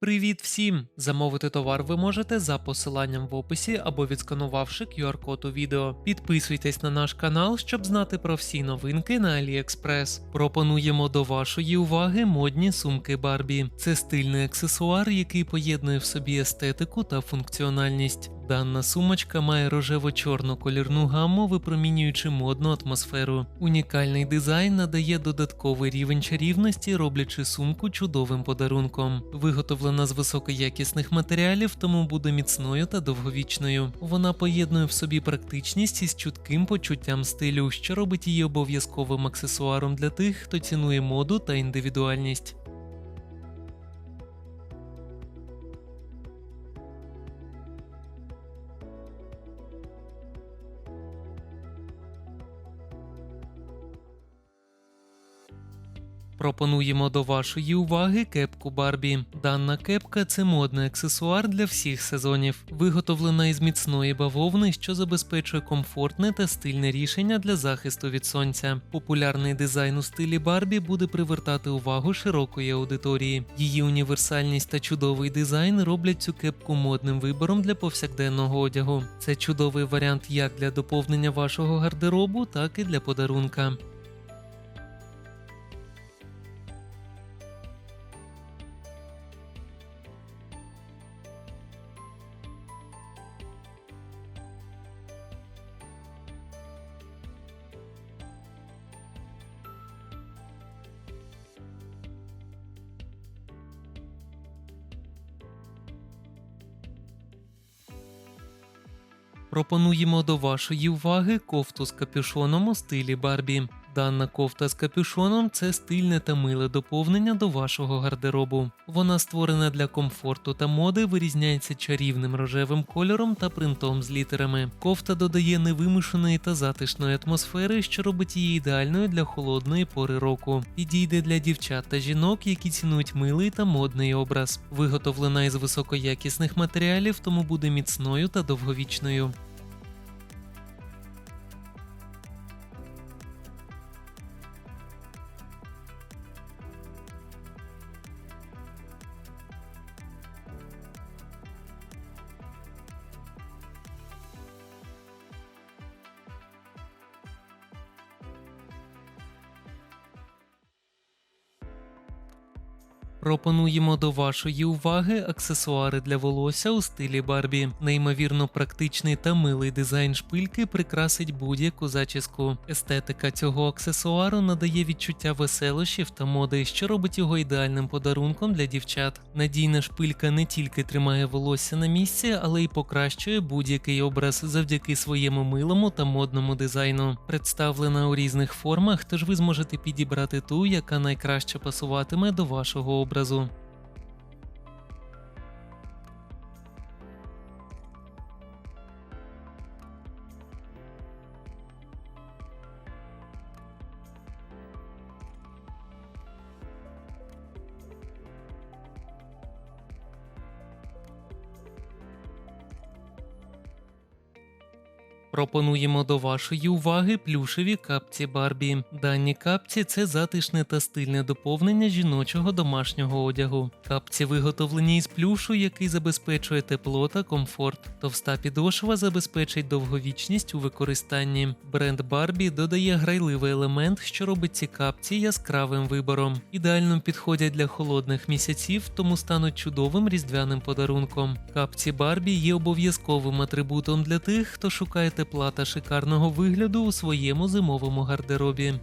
Привіт всім! Замовити товар ви можете за посиланням в описі або відсканувавши QR-код у відео. Підписуйтесь на наш канал, щоб знати про всі новинки на AliExpress. Пропонуємо до вашої уваги модні сумки Барбі. Це стильний аксесуар, який поєднує в собі естетику та функціональність. Дана сумочка має рожево-чорну колірну гамму, випромінюючи модну атмосферу. Унікальний дизайн надає додатковий рівень чарівності, роблячи сумку чудовим подарунком. Виготовлена з високоякісних матеріалів, тому буде міцною та довговічною. Вона поєднує в собі практичність із чутким почуттям стилю, що робить її обов'язковим аксесуаром для тих, хто цінує моду та індивідуальність. Пропонуємо до вашої уваги кепку Барбі. Дана кепка це модний аксесуар для всіх сезонів, виготовлена із міцної бавовни, що забезпечує комфортне та стильне рішення для захисту від сонця. Популярний дизайн у стилі Барбі буде привертати увагу широкої аудиторії. Її універсальність та чудовий дизайн роблять цю кепку модним вибором для повсякденного одягу. Це чудовий варіант як для доповнення вашого гардеробу, так і для подарунка. Пропонуємо до вашої уваги кофту з капюшоном у стилі Барбі. Дана кофта з капюшоном це стильне та миле доповнення до вашого гардеробу. Вона створена для комфорту та моди, вирізняється чарівним рожевим кольором та принтом з літерами. Кофта додає невимушеної та затишної атмосфери, що робить її ідеальною для холодної пори року. Підійде для дівчат та жінок, які цінують милий та модний образ. Виготовлена із високоякісних матеріалів, тому буде міцною та довговічною. Пропонуємо до вашої уваги аксесуари для волосся у стилі Барбі. Неймовірно практичний та милий дизайн шпильки прикрасить будь-яку зачіску. Естетика цього аксесуару надає відчуття веселощів та моди, що робить його ідеальним подарунком для дівчат. Надійна шпилька не тільки тримає волосся на місці, але й покращує будь-який образ завдяки своєму милому та модному дизайну. Представлена у різних формах, тож ви зможете підібрати ту, яка найкраще пасуватиме до вашого образу образу. Пропонуємо до вашої уваги плюшеві капці Барбі. Дані капці це затишне та стильне доповнення жіночого домашнього одягу. Капці виготовлені із плюшу, який забезпечує тепло та комфорт. Товста підошва забезпечить довговічність у використанні. Бренд Барбі додає грайливий елемент, що робить ці капці яскравим вибором. Ідеально підходять для холодних місяців, тому стануть чудовим різдвяним подарунком. Капці Барбі є обов'язковим атрибутом для тих, хто шукає тепла шикарного вигляду у своєму зимовому гардеробі.